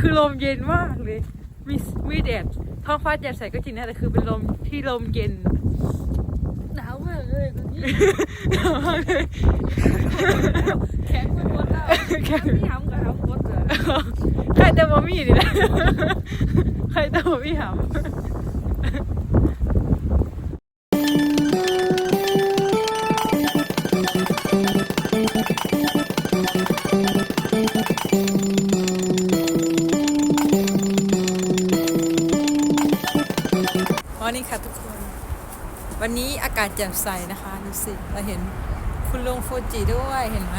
คือลมเย็นมากเลย มีมีแดดท้องฟ้าแจ่มใสก็จริงนะแต่คือเป็นลมที่ลมเย็นหนาวมากเลยตอนนี้หนาวมากเลยแข็งไปหมดแล้วแข็งพี่หำกับหำหมดเลยใครแต่บะมี่นี่แหละใครแต่บะมี่หำ วันนี้อากาศแจ่มใสนะคะดูสิเราเห็นคุณลุงฟูจิด้วยเห็นไหม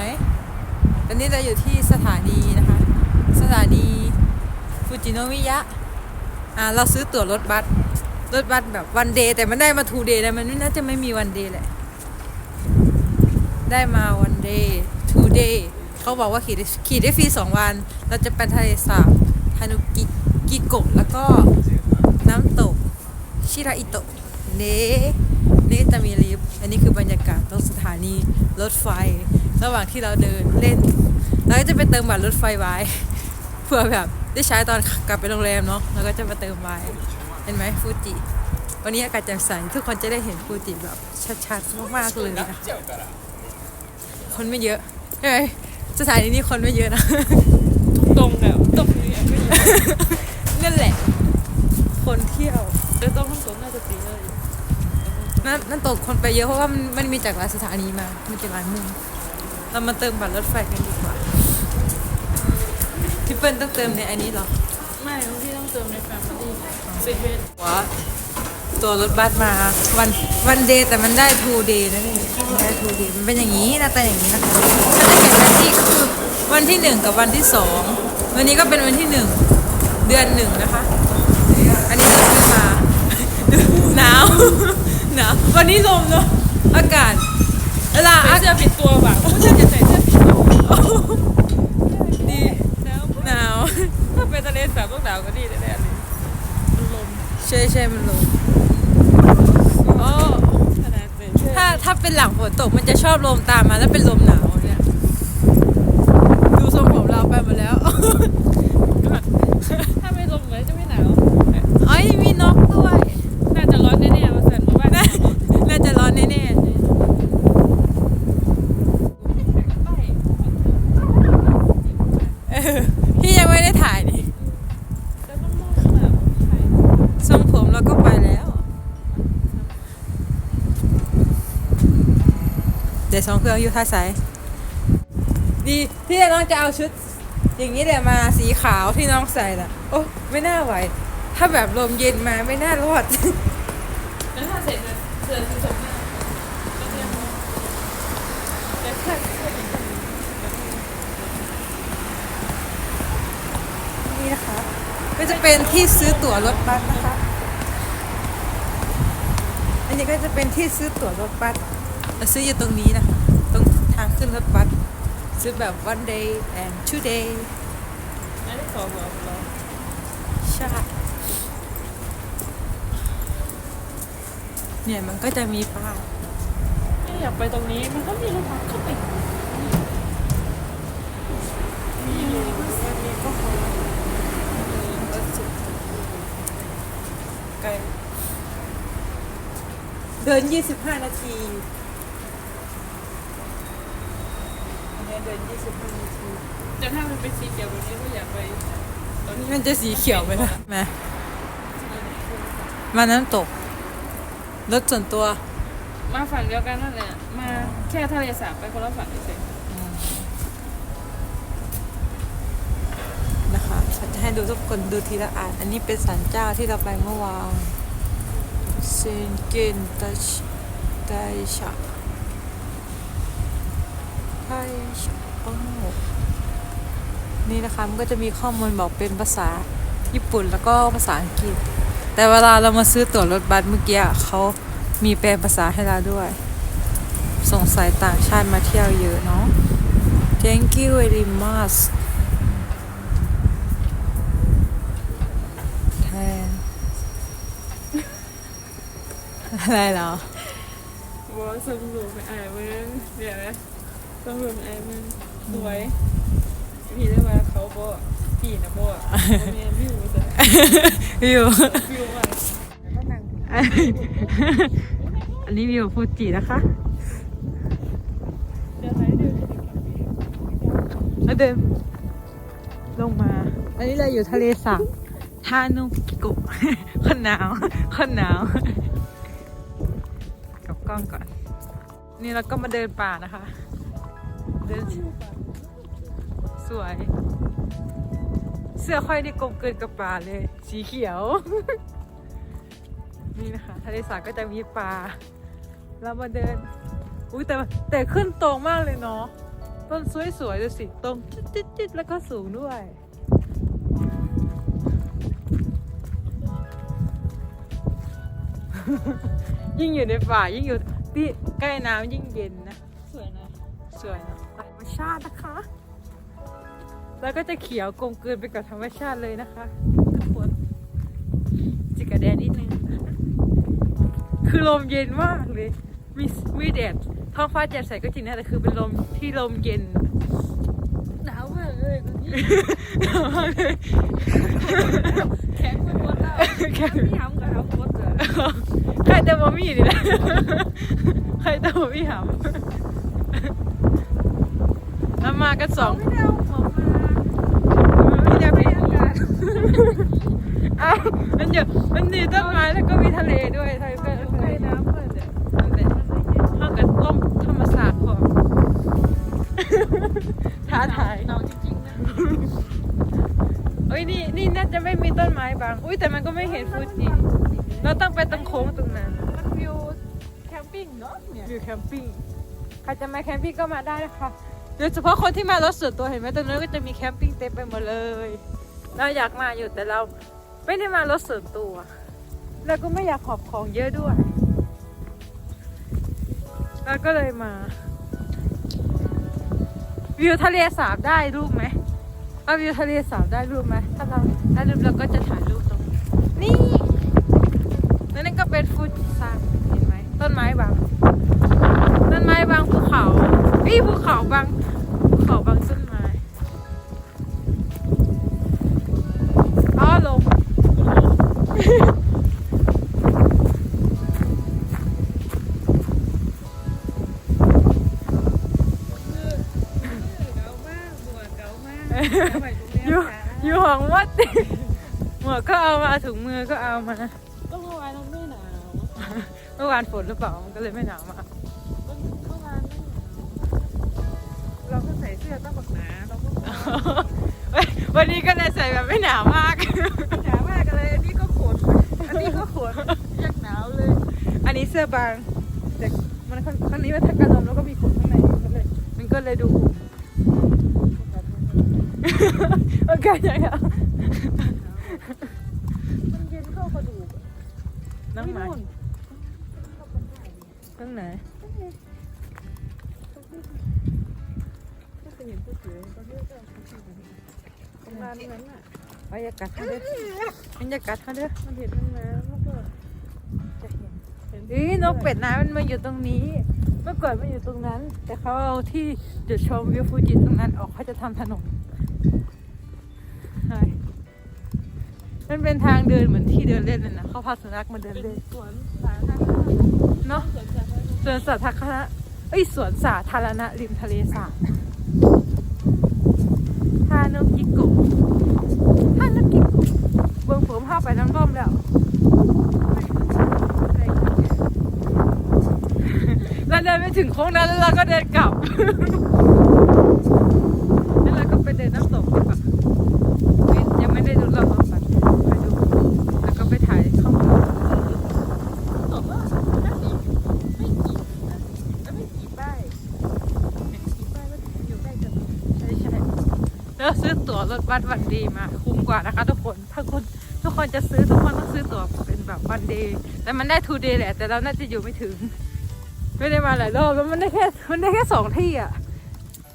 ตอนนี้เราอยู่ที่สถานีนะคะ สถานีฟูจิโนมิยะอ่าเราซื้อตั๋วรถบัสรถบัสแบบวันเดย์แต่มันได้มาทูเดย์แล้วมันน่าจะไม่มีวันเดย์แหละ ได้มาวันเดย์ทูเดย์เขาบอกว่าขี่ได้ขี่ได้ฟรีสองวัน เราจะไปทะเลสาบฮานุกิกิโกะแล้วก็น้ำตกชิราอิโตะเน เนตามิริฟอันนี้คือบรรยากาศตรงสถานีรถไฟ ระหว่างที่เราเดินเล่น เราก็จะไปเติมบัตรรถไฟไว้ เพื่อแบบได้ใช้ตอนกลับไปโรงแรมเนาะเราก็จะมาเติมไว้เห็นไหมฟูจิ วันนี้อากาศแจ่มใสทุกคนจะได้เห็นฟูจิแบบชัดๆมากๆเลยนะคนไม่เยอะใช่ไหมสถานีนี้คนไม่เยอะนะตรงแล้วตรงนี้ไม่รู้นั่นแหละ คนเที่ยวแต่ตรงทั้งสองน่าจะตีเลย นั่นนั่นตกคนไปเยอะเพราะว่ามันมันมีจากหลายสถานีมามีจากหลายมุมเรามาเติมบัตรรถไฟกันดีกว่าพี่เปิ้ลต้องเติมในอันนี้เหรอไม่พี่ต้องเติมในแฟมิลี่เซเว่นว่าตัวรถบัสมาวันวันเดย์แต่มันได้ทูเดย์นะนี่ได้ทูเดย์มันเป็นอย่างนี้หนะแต่อย่างนี้นะคะถ้าจะเขียนแผนที่ก็คือวันที่หนึ่งกับวันที่สองวันนี้ก็เป็นวันที่หนึ่งเดือนหนึ่งนะคะ อันนี้เราซื้อมาหนาว หนาววันนี้ลมเนาะอากาศเวลาใส่อากาศเสื้อผิดตัวว่ะผู้ชายจะใส่เสื้อผิดตัวดีแล้วหนาวถ้าไปทะเลสาบต้องหนาวกว่านี้แน่ๆเลยมันลมใช่ใช่มันลมโอ้ขนาดเป็นถ้าถ้าเป็นหลังฝนตกมันจะชอบลมตามมาแล้วเป็นลมหนาวเนี่ยดูทรงผมเราไปหมดแล้ว ถ้าไม่ลมเหมือนจะไม่หนาว เอ้ยมีนกด้วย น่าจะร้อนแน่ๆมาสั่นมาบ้าน น่าน่าจะร้อนแน่ๆเออพี่ยังไม่ได้ถ่ายนี่ แต่ต้องมองแบบใคร ทรงผมเราก็ไปแล้ว เดี๋ยวสองเครื่องอยู่ท่าใสดีพี่น้องจะเอาชุด อย่างนี้เดี๋ยวมาสีขาวที่น้องใส่น่ะ โอ้ไม่น่าไหว ถ้าแบบลมเย็นมาไม่น่ารอดแล้วถ้าเสร็จเนี่ยเสือสีสมเนี่ยก็เรียกว่าแต่แค่แค่อีกคนนี่นะคะก็จะเป็นที่ซื้อตั๋วรถบัสนะคะ อันนี้ก็จะเป็นที่ซื้อตั๋วรถบัสเราซื้ออยู่ตรงนี้นะคะางขึ้นรถบัสซื้อแบบ one day and two day ไม่ได้ขอบอกเราใช่เนี่ยมันก็จะมีป้ายไม่อยากไปตรงนี้มันก็มีรถบัสเข้าไปมีอยู่วันนี้ก็ขอไกลเดิน 25 นาที อันเนี้ยเดิน25นาทีแต่ถ้ามันเป็นสีเขียวแบบนี้ก็อยากไปตอนนี้มันจะสีเขียวไหมล่ะมามาน้ำตก รถส่วนตัว มาฝั่งเดียวกันนั่นแหละ มาแค่ทะเลสาบไปคนละฝั่งเฉยนะคะฉันจะให้ดูทุกคนดูทีละอัน อันนี้เป็นศาลเจ้าที่เราไปเมื่อวานเซนเกนตัชไดชะไดชะโอ้ นี่นะคะมันก็จะมีข้อมูลบอกเป็นภาษาญี่ปุ่นแล้วก็ภาษาอังกฤษ แต่เวลาเรามาซื้อตั๋วรถบัสเมื่อกี้เขามีแปลภาษาให้เราด้วย สงสัยต่างชาติมาเที่ยวเยอะเนาะ thank you very much แทนอะไรเหรอบอกว่าสมรูปไอ้มึงเดี๋ยวนะสมรูปไอ้มึง สวยพี่ได้มาเขาบอกจีนะโบอะโมเมนวิวจะวิววิวมาแล้วก็นั่งอันนี้วิวฟูจินะคะเดินไปเดินแล้วเดินลงมา อันนี้เราอยู่ทะเลสาบทานุกิโกะคนหนาวคนหนาวกับกล้องก่อน นี่เราก็มาเดินป่านะคะ เดินสวย เสื้อค่อยได้กลมเกินกับป่าเลย สีเขียว นี่นะคะทะเลสาบก็จะมีป่าเรามาเดิน อุ้ยแต่แต่ขึ้นตรงมากเลยเนาะ ต้นสวยๆดูสิ ตรงจิ๊ดๆแล้วก็สูงด้วยยิ่งอยู่ในป่ายิ่งอยู่ที่ใกล้น้ำยิ่งเย็นนะ สวยนะ สวยนะ ชาตินะคะ แล้วก็จะเขียวกลมกลืนไปกับธรรมชาติเลยนะคะทุกคนจิกกระแดดนิดนึง คือลมเย็นมากเลย มีมีแดดท้องฟ้าแจ่มใสก็จริงนะแต่คือเป็นลมที่ลมเย็นหนาวมากเลยตรงนี้หนาวมากเลยแข็งไปหมดแล้วแข็งพี่หำกับหำหมดเลยใครแต่บ่มีนี่แหละใครแต่บ่มีหำ แล้วมากันสองมันจะมีอากาศอ้าวมันอยู่มันมีต้นไม้แล้วก็มีทะเลด้วยทะเลก็ใส่น้ำเพื่อนเดี๋ยวนั่นแหละห้องกับร่มธรรมศาสตร์พอท้าทายหนาวจริงๆนะเอ้ยนี่นี่น่าจะไม่มีต้นไม้บาง อุ้ยแต่มันก็ไม่เห็นฟูจิเราต้องไปตรงโค้งตรงนั้นมันวิวแคมปิ้งเนาะเนี่ยอยู่แคมปิ้งใครจะมาแคมปิ้งก็มาได้นะคะ โดยเฉพาะคนที่มารถส่วนตัวเห็นไหมตรงนั้นก็จะมีแคมปิ้งเต็มไปหมดเลย เราอยากมาอยู่แต่เราไม่ได้มารถส่วนตัว แล้วก็ไม่อยากขอบของเยอะด้วยแล้วก็เลยมา วิวทะเลสาบได้รูปไหมเอาวิวทะเลสาบได้รูปไหมถ้าเราได้รูปเราก็จะถ่ายรูปตรงนี้นี่นั่นก็เป็นฟูจิ มือก็เอามา ก็เมื่อวานเราไม่หนาว เมื่อวานฝนหรือเปล่า มันก็เลยไม่หนาวมากก็เมื่อวานไม่หนาวเราก็ใส่เสื้อตั้งบักหนาเราก็เฮ้ยวันนี้ก็เลยใส่แบบไม่หนาวมาก หนาวมากเลย อันนี้ก็ขน อันนี้ก็ขนยังหนาวเลย อันนี้เสื้อบาง แต่มันข้างข้างนี้มันทักกระดมแล้วก็มีขนข้างในมันก็เลยมันก็เลยดูอุ่นโอเคยังไง มันเย็นเข้ากระดูกอะ น้องหมานู่นข้างไหนก็จะเห็นผู้เสือก็เรียกว่าผู้เสือตรงนั้นนั้นอะบรรยากาศเขาเด้อบรรยากาศเขาเด้อมันเห็นมันน้ำแล้วก็จะเห็นเห็นอีนกเป็ดน้ำมันมาอยู่ตรงนี้ เมื่อก่อนมันอยู่ตรงนั้น แต่เขาเอาที่จุดชมวิวฟูจิตรงนั้นออกเขาจะทำถนน มันเป็นทางเดินเหมือนที่เดินเล่นเลยนะเขาพาสุนัขมาเดินเล่นสวนสาธารณะเนาะสวนสาธารณะสวนสาธารณะเอ้ยสวนสาธารณะริมทะเลสาบทานุกิกะทานุกิกะเบื้องผมห้าไปน้ำร่มแล้วเราเดินไปถึงโค้งนั้นแล้วเราก็เดินกลับ แล้วเราก็ไปเดินน้ำตกดีกว่าไม่ยังไม่ได้ดูรอบๆมันไปดู แล้วก็ไปถ่ายข้างบน บอกว่าน่าจะไม่กี่นะแล้วไม่กี่ป้ายกี่ป้ายว่าอยู่ใกล้กัน ใช่ใช่แล้วซื้อตั๋ว รถบัสวันดีมาคุ้มกว่านะคะทุกคน ถ้าคุณทุกคนจะซื้อทุกคนต้องซื้อตั๋วเป็นแบบวันเดย์แต่มันได้ทูเดย์แหละ แต่เราน่าจะอยู่ไม่ถึง ไม่ได้มาหลายรอบแล้วมันได้แค่มันได้แค่สองที่อะ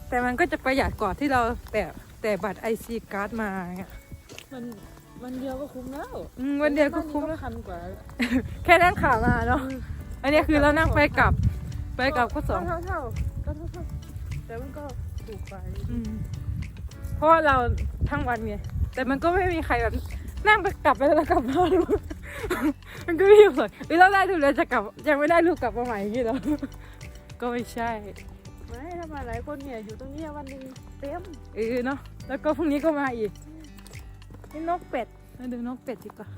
แต่มันก็จะประหยัดกว่าที่เราแต่แต่บัตรไอซีการ์ดมาไงมันมันเดียวก็คุ้มแล้วอืมวันเดียวก็คุ้มแล้วพันกว่า แค่นั่งขามาเนาะอันนี้คือเรานั่งไปกลับ ไปกลับก็สองเท่าเท่าก็เท่าเท่าแต่มันก็ถูกไปอืม เพราะว่าเราทั้งวันไงแต่มันก็ไม่มีใครแบบนั่งไปกลับไปแล้วกลับมาหรอกมันก็ไม่อยู่เลยเอ้ยเราได้ดูแล้วจะกลับยังไม่ได้ลูกกลับมาใหม่อย่างงี้เหรอก็ไม่ใช่ไม่ถ้ามาหลายคนเนี่ยอยู่ตรงเนี้ยวันหนึ่งเต็มเออเนาะแล้วก็พรุ่งนี้ก็มาอีกนี่นกเป็ดมาดูนกเป็ดดีกว่า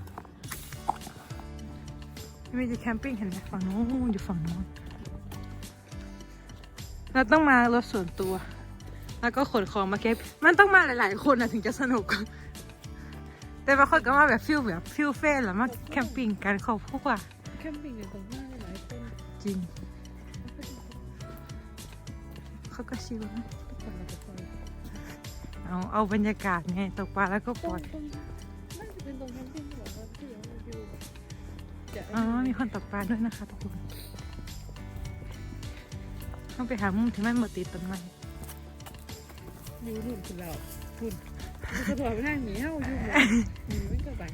ไม่จะแคมปิ้งเห็นไหมฝั่งโน้นอยู่ฝั่งโน้นเราต้องมารถส่วนตัว แล้วก็ขนของมาแคปมันต้องมาหลาย ๆ คนนะถึงจะสนุก แต่บางคนก็มาแบบฟิลแบบฟิลเฟ่นหรือมาแคมปิ้งกันขอบพวกว่าแคมปิ้งกันตรงหน้าหลายคนจริง เขาก็ชิลนะทุกคนอาจจะคอยเอาเอาบรรยากาศไงตกปลาแล้วก็ตปรงล่อยตรงน่าจะเป็นตรงแคมปิ้งที่บอกว่าที่ยังไม่อยู่จะอ๋อ มีคนตกปลาด้วยนะคะทุกคน ต้องไปหามุมที่มันหมดติดต้นไม้ อยู่รุ่นคุณเราคุณมันจะบอกว่าหน้าหนีเห่าอยู่หมดหนีไม่กระบัง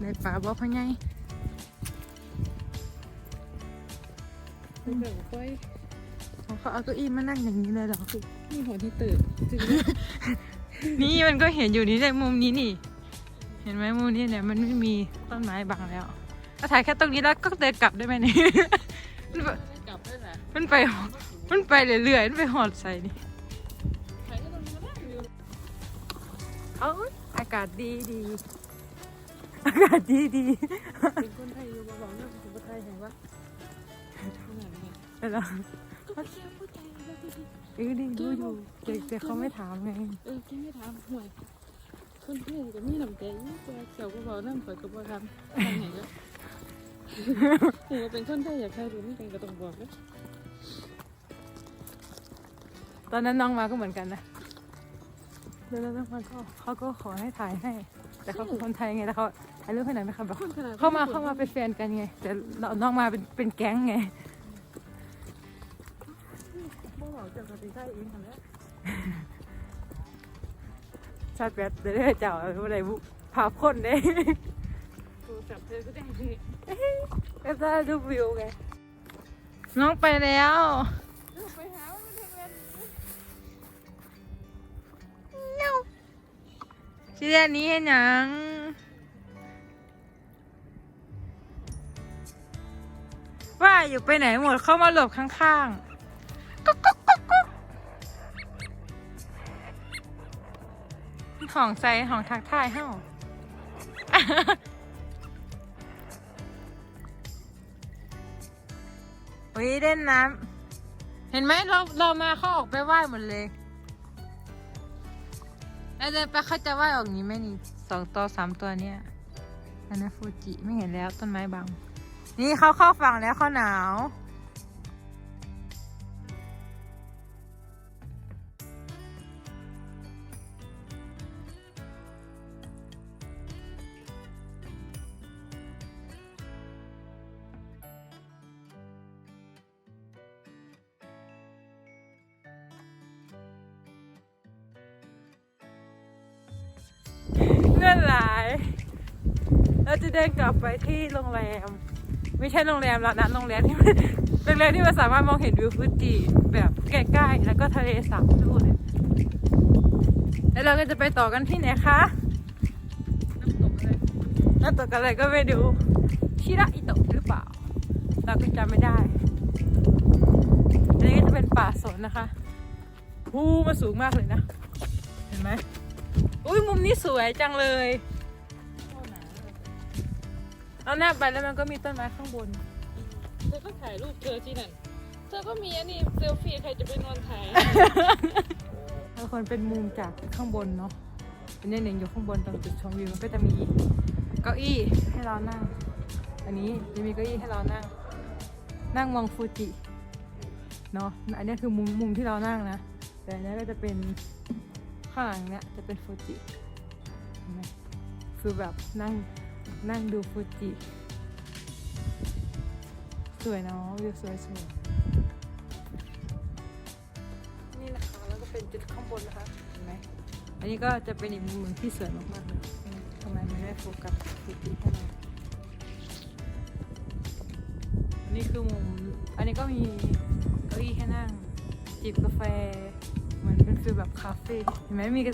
ในป่าบ่พ่อใหญ่เป็นแบบก้อยเขาเขาเอาเก้าอี้มานั่งอย่างนี้เลยเหรอมีหัวที่ตื่นจริงนี่มันก็เห็นอยู่นี่ในมุมนี้นี่ เห็นไหมมุมนี้เนี่ยมันไม่มีต้นไม้บังแล้วถ้าถ่ายแค่ตรงนี้แล้วก็เดินกลับได้ไหมเนี่ยมันไปไม่กลับด้วยนะมันไปมันไปเรื่อยๆมันไปหอดใส่นี่ากาศดีดีอากาศดีดีเป็นคนไทยอยู่บอกว่าเป็นคนไทยเห็นปะขนาดนี้แต่เราก็เชื่อเข้าใจแล้วที่เออดีดูอยู่แต่แต่เขาไม่ถามไงเออกินไม่ทำห่วยคนเพื่อนก็มีน้ำใจแต่เกี่ยวก็บอกนั่นข่อยก็บอกทำทำไหนก็เห็นว่าเป็นคนไทยอยากใครรู้ไม่เป็นก็ต้องบอกนะตอนนั้นน้องมาก็เหมือนกันนะ แล้วน้องมาก็เขาก็ขอให้ถ่ายให้ แต่เขาเป็นคนไทยไงแต่เขาถ่ายรูปให้หน่อยไหมคะแบบคนขนาดเข้ามาเข้ามาเป็นแฟนกันไง แต่เราน้องมาเป็นเป็นแก๊งไงบ่บอกจากกติกาเองค่ะแล้วชาติแปดเดี๋ยวได้เจ้าอะไรบุภาพคนเด้โทรศัพท์เธอก็ได้เลยก็ได้ดูวิวไงน้องไปแล้ว ชื่ออันนี้เห็นหยัง ว่าอยู่ไปไหนหมดเข้ามาหลบข้างๆกุ๊กกุ๊กกุ๊กกุ๊กห้องใส่ห้องทักทายเฮ้าอุ้ยเล่นน้ำเห็นไหมเราเรามาเขาออกไปไหว้หมดเลย แล้วจะไปเขาจะไหว้ออกนี้ไหมนี่สองตัวสามตัวเนี่ยอันนั้นฟูจิไม่เห็นแล้วต้นไม้บัง นี่เขาเข้าฝั่งแล้วเขาหนาว ไปที่โรงแรม ไม่ใช่โรงแรมแล้วนะโรงแรมที่มันโรงแรมที่มันสามารถมองเห็นวิวฟูจิแบบใกล้ๆแล้วก็ทะเลสาบด้วยแล้วเราก็จะไปต่อกันที่ไหนคะน้ำตกอะไรน้ำตกอะไรก็ไม่ดูชิระอิโตะหรือเปล่า เราก็จำไม่ได้อันนี้ก็จะเป็นป่าสนนะคะภูมาสูงมากเลยนะ เห็นไหมอุ้ยมุมนี้สวยจังเลย เอาหน้าไปแล้วมันก็มีต้นไม้ข้างบน เธอก็ถ่ายรูปเธอที่นั่น เธอก็มีอันนี้เซลฟี่ใครจะไปนอนถ่าย บางคนเป็นมุมจากข้างบนเนาะเป็นเนี่ยหนึ่งอยู่ข้างบนตรงจุดชมวิวมันก็จะมีเก้าอี้ให้เรานั่ง อันนี้จะมีเก้าอี้ให้เรานั่ง นั่งมองฟูจิเนาะ อันนี้คือมุมมุมที่เรานั่งนะ แต่อันนี้ก็จะเป็นข้างหลังเนี้ยจะเป็นฟูจิเห็นไหมคือแบบนั่ง นั่งดูฟูจิ สวยเนาะวิวสวยสวยนี่นะคะ แล้วก็เป็นจุดข้างบนนะคะ เห็นไหม อันนี้ก็จะเป็นอีกมุมหนึ่งที่สวยมากๆเลยอืมทำไมไม่ได้โฟกัสฟูจิให้เราอันนี้คือมุม อันนี้ก็มีเก้าอี้ให้นั่ง จิบกาแฟ เหมือนเป็นฟีลแบบคาเฟ่ เห็นไหมมีกระ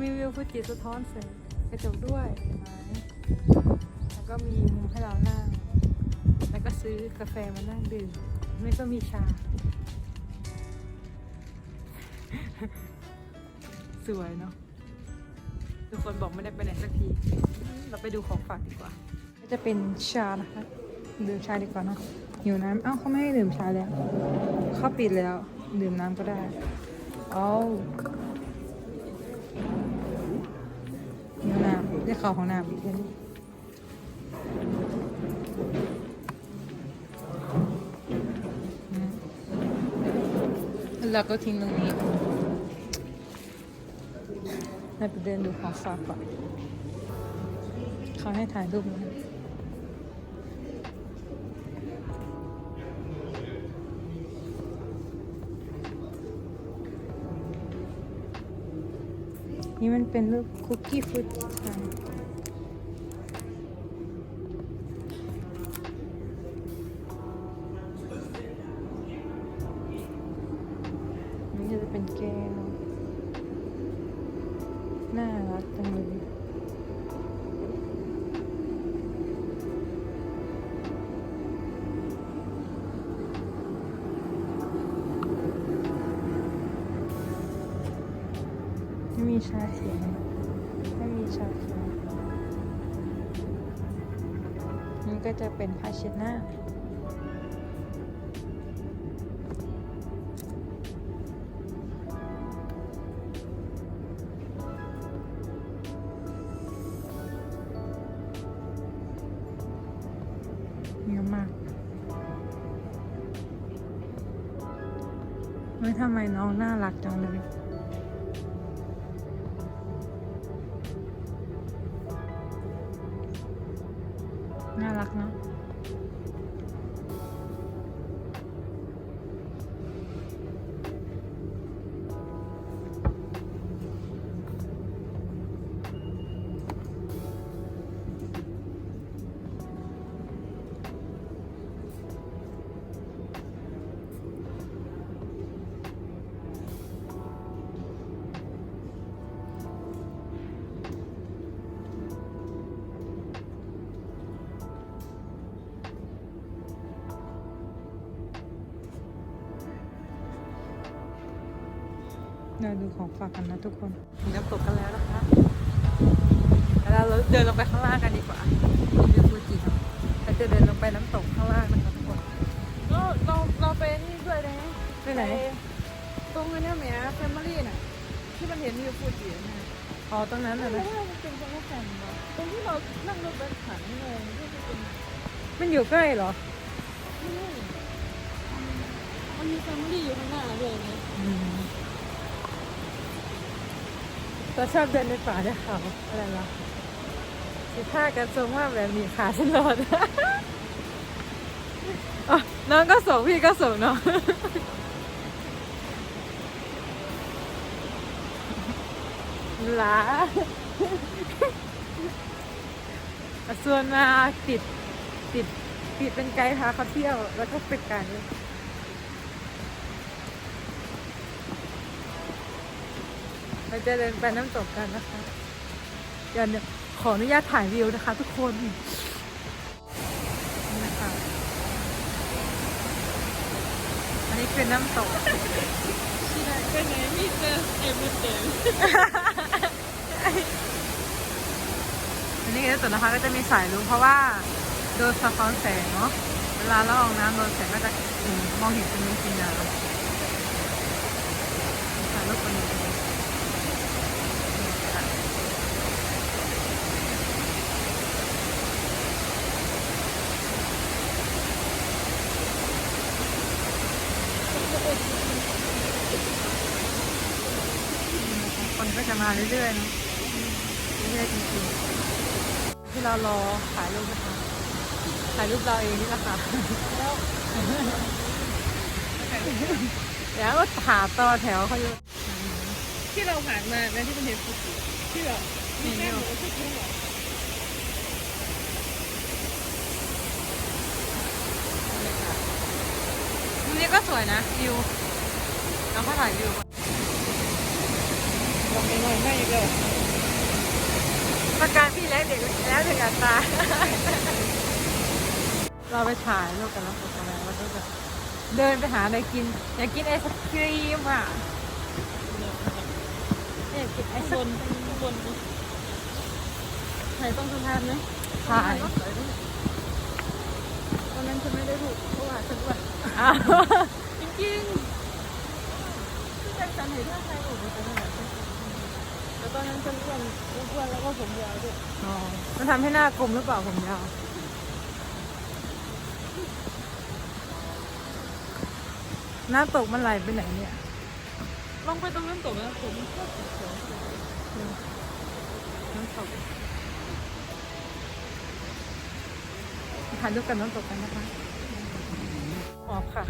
มีวิวฟูจิสะท้อนแสงกระจกด้วยเห็นไหมแล้ว ก็มีมุมให้เรานั่ง แล้วก็ซื้อกาแฟมานั่งดื่ม ไม่ก็มีชา สวยเนาะ ทุกคนบอกไม่ได้ไปไหนสักที เราไปดูของฝากดีกว่า ก็จะเป็นชานะคะ ดื่มชาดีกว่าเนาะหิวน้ำเอ้าเขาไม่ให้ดื่มชาแล้ว เขาปิดแล้ว ดื่มน้ำก็ได้เอาหิวน้ำได้ข่าวของน้ำอีกแล้ว แล้วก็ทิ้งตรงนี้ให้ไปเดินดูของฝากก่อนเขาให้ถ่ายรูปนะนี่มันเป็นรูปคุกกี้ฟูดค่ะ ก็จะเป็นผ้าเช็ดหน้า น่ารักเนาะ เราดูของฝากกันนะทุกคนถึงน้ำตกกันแล้วนะคะแล้วเราเดินลงไปข้างล่างกันดีกว่าดูฟูจิเนาะเราจะเดินลงไปน้ำตกข้างล่างนะคะทุกคนก็เราเราไปนี่ด้วยนะไปไหนตรงนี้แหม่แฟมิลี่น่ะที่มันเห็นวิวฟูจินะอ๋อตรงนั้นแต่เหรอว่ามันเป็นตรงนั้นเหรอตรงที่เรานั่งรถบัสผ่านนี่เลยที่จะเป็นมันอยู่ใกล้เหรอไม่ใช่มันมีแฟมิลี่อยู่ข้างหน้าเลยนะ อืม เราชอบเดินในป่าเนี่ยเขาอะไรล่ะสิท่ากันทรงว่าแบบมีขาฉันรอดอ๋อน้องก็ส่งพี่ก็ส่งเนาะหลาส่วนมาติดติดติดเป็นไกด์พาเขาเที่ยว แล้วก็เป็นกด์ เราจะเดินไปน้ำตกกันนะคะเดี๋ยวเนี่ยขออนุญาตถ่ายวิวนะคะ ทุกคนนี่นะคะอันนี้เป็นน้ำตกที่ไหนก็ไหนมีเจอเอวิเดนอันนี้ในส่วนนะคะก็จะมีสายรุ้งเพราะว่าโดนสะท้อนแสงเนาะเวลาเราออกน้ำโดนแสงก็จะอืมมองเห็นเป็นสีน้ำถ่ายรูปคนนี้คนก็ จะมาเรื่อยๆเนาะเรื่อยๆจริงๆที่เรารอถ่ายรูปนะคะถ่ายรูปเราเองนี่แหละค่ะแล้วเดี๋ยวก็หาต่อแถวเขาอยู่ที่เราผ่านมานะที่มันเห็นฟูจิที่แบบมีแม่หมูที่กินหรอมุมนี้ก็สวยนะวิวเราก็ถ่ายวิวก่อน ไม่น้อยไม่อีกแล้วประการพี่แล้วเด็กแล้วถึงอัตราเราไปถ่ายรูปกันแล้วกันแล้วก็จะเดินไปหาอะไรกิน อยากกินไอศครีมอะอยากกินไอศครีมนบนถ่ายต้องสะพานไหมถ่ายตอนนั้นฉันไม่ได้ถูกเพราะว่าฉันอ้วนอ้าจริงๆที่ฉันเห็นท่าใครถูกไป ขนาดนั้นแต่อนนั้นฉันอ้วนอ้วนแล้วก็ผมยาวด้วยอ๋อมันทำให้หน้ากลมหรือเปล่าผมยาวน้ำตกมันไหลไปไหนเนี่ยลงไปตรงน้ำตกนะผมก็ติดของน้ำตกถ่ายรูปกับน้ำตกกันนะคะออกค่ะ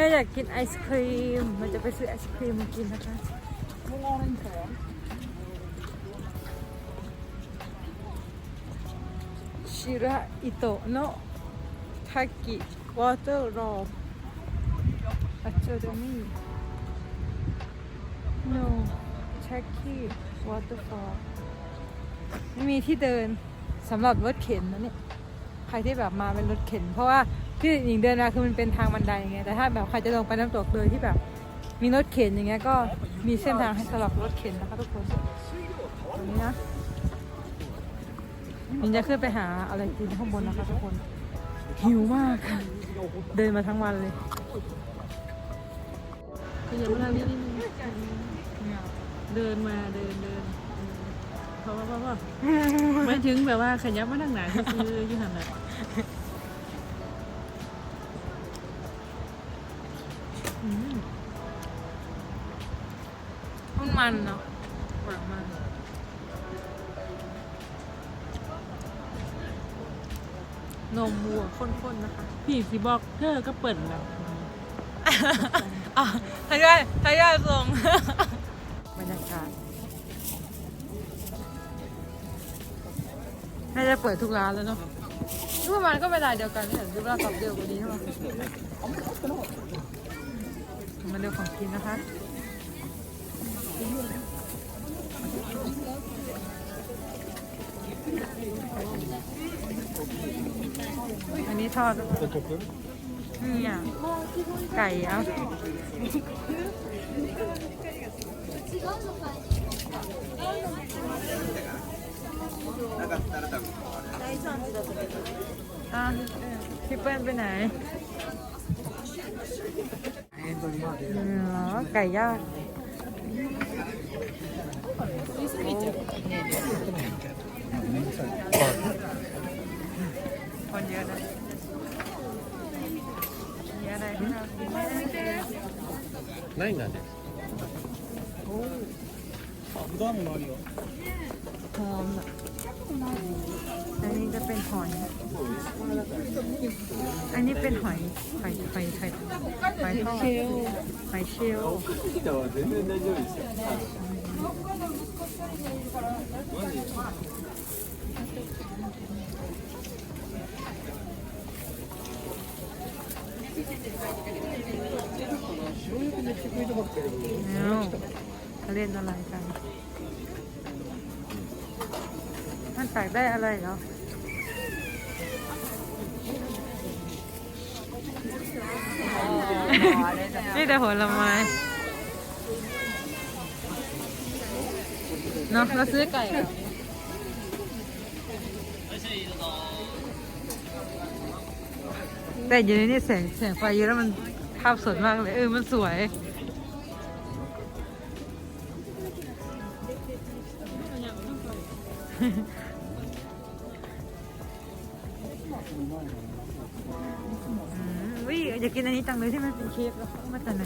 ม่อยากกินไอศครีม มันจะไปซื้อไอศครีมมากินนะคะชิระอิโตะโนะทากิวอเตอร์รออัจเจอร์มี่ no แท็กกี้วอเตอร์ฟอลไม่มีที่เดินสำหรับรถเข็นนะเนี่ย ใครที่แบบมาเป็นรถเข็น เพราะว่า ที่หญิงเดินมาคือมันเป็นทางบันไดไงแต่ถ้าแบบใครจะลงไปน้ำตกโดยที่แบบมีรถเข็นอย่างเงี้ยก็มีเส้นทางให้สำหรับรถเข็นนะคะทุกคนตรงนี้นะหญิงจะขึ้นไปหาอะไรกินข้างบนนะคะทุกคนหิวมากค่ะเดินมาทั้งวันเลยขยับมาทางนี้นิดนึงเดินมาเดินเดินเพราะว่าเพราะว่าไม่ถึงแบบว่าขยับมาทางไหนก็คืออยู่หันแหละ มันมันเนาะหวานมันนมวัวข้นๆนะคะ พี่สีบอกเธอก็เปิดแล้วอะทายาททายาทส่งบรรยากาศน่าจะเปิดทุกร้านแล้วเนาะทุกประมาณก็เวลาเดียวกันแต่ดูเวลาตอบเดียวกว่านี้ใช่ไหมมาเร็วของกินนะคะ อันนี้ทอดนี่อะไก่อะอะพี่เปิ้ลไปไหนเหรอไก่ย่าง คนเยอะนะมีอะไรให้เรากินไหม 何がね果物あるよ หอมอ่ะอันนี้จะเป็นหอย อันนี้เป็นหอยหอยหอยหอยหอยทอดหอยเชลล 来たは全然大丈夫ですよ เอาเขาเล่นอะไรกัน มันตักได้อะไรเหรอนี่แต่ผลไม้ เนาะเราซื้อไก่แต่อยู่ในนี่แสงแสงไฟเยอะแล้วมันภาพสวยมากเลย เออ มันสวยอืมวิอยากกินอันนี้จังเลยที่มันเป็นเค้กแล้วมาจากไหน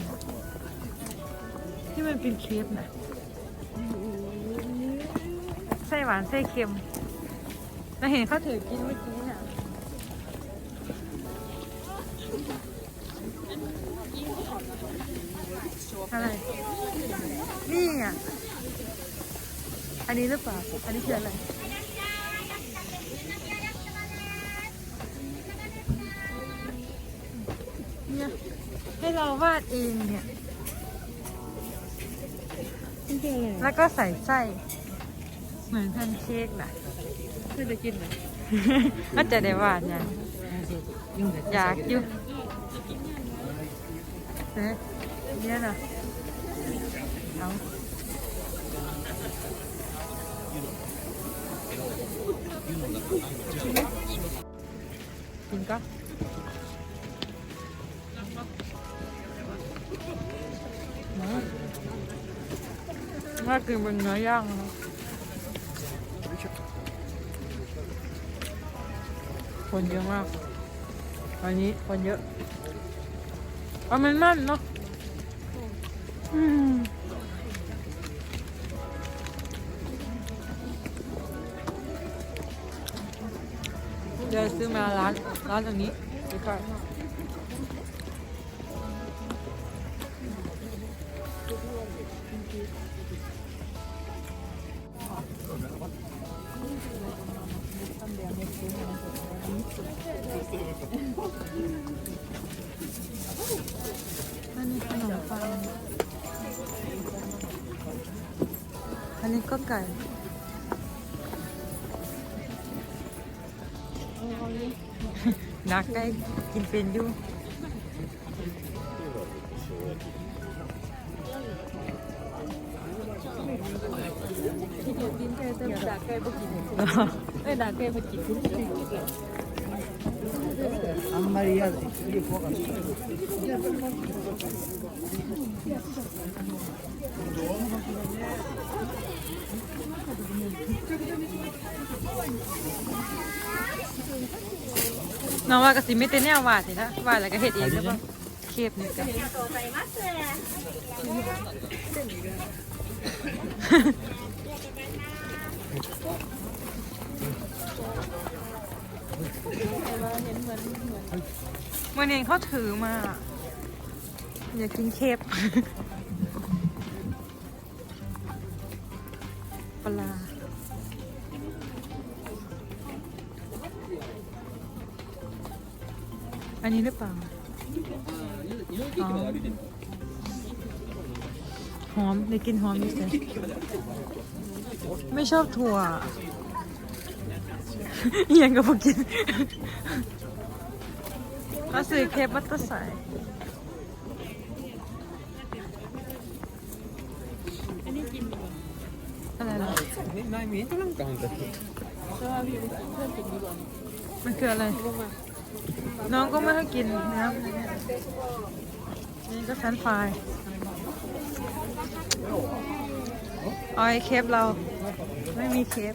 ที่มันเป็นเค้กนะ หวานไส้เค็มเราเห็นเขาถือกินเมื่อกี้น่ะอะไร นี่อะ อันนี้หรือเปล่า อันนี้คืออะไรเนี่ยให้เราวาดเองเนี่ยคืออะไรแล้วก็ใส่ไส้ เหมือนแพนเค้กน่ะเคยจะกินไหมมันจะได้หวานยังอยากอยู่เนี่ยเนี่ยนะเอากินก็ว่ากินเป็นเนื้อย่างนะ คนเยอะมากวันนี้คนเยอะเอามันมั่นเนาะอืมเดี๋ยวซื้อมาร้านร้านตรงนี้ดีกว่า เป็นอยู่ที่เดียวกินแค่เติมด่าแก้บ่กินเอ้ยด่าแก้บ่กิน あんまり嫌でよくわかんない น้องว่ากะสิไม่เต้นแนววาดสินะวาดแล้วก็เฮ็ดเองแล้วก็เคบนี่กั นวันนี้เขาถือมาอยากกินเคบปลาอันนี้หรือเปล่าอ๋อหอมได้กินหอมดิสิไม่ชอบถั่ว อิยังกับ่กินมาซื้อเคปมาตะใส่อะไรนะไม่นายมีกำลังกำลังมันคืออะไร น้องก็ไม่ให้กินนะนี่ก็แฟนไฟออยเคปเรา ไม่มีเคป